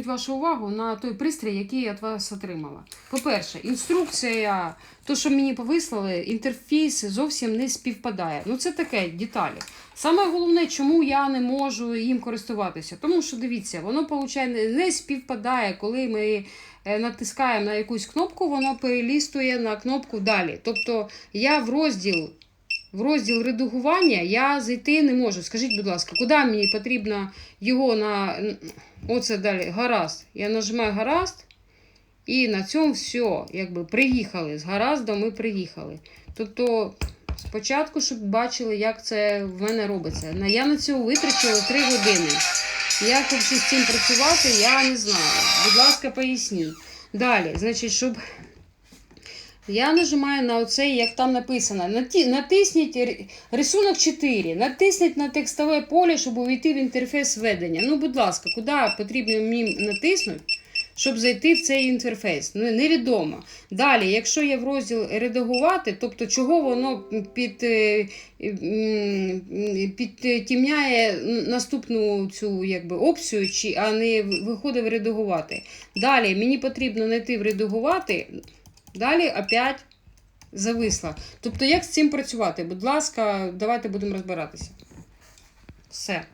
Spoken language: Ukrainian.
звернути вашу увагу на той пристрій, який я від вас отримала. По-перше, інструкція, то, що мені повислали, інтерфейс зовсім не співпадає. Ну, це таке деталі. Саме головне, чому я не можу їм користуватися. Тому що дивіться, воно виходить, не співпадає, коли ми е, натискаємо на якусь кнопку, воно перелістує на кнопку далі. Тобто я в розділ. В розділ редагування я зайти не можу. Скажіть, будь ласка, куди мені потрібно його на. Оце далі, гаразд. Я нажимаю гаразд. І на цьому все. Якби приїхали. З гараздом ми приїхали. Тобто, спочатку, щоб бачили, як це в мене робиться. Я на цього витрачила 3 години. Як взагалі з цим працювати, я не знаю. Будь ласка, поясніть. Далі, значить, щоб. Я нажимаю на оцей, як там написано. Натисніть рисунок 4. Натисніть на текстове поле, щоб увійти в інтерфейс введення. Ну, будь ласка, куди потрібно мені натиснути, щоб зайти в цей інтерфейс? Ну, невідомо. Далі, якщо я в розділ редагувати, тобто чого воно під, е, підтімняє наступну цю якби, опцію, чи, а не виходить в редагувати. Далі мені потрібно знайти в редагувати. Далі опять зависла. Тобто, як з цим працювати? Будь ласка, давайте будемо розбиратися. Все.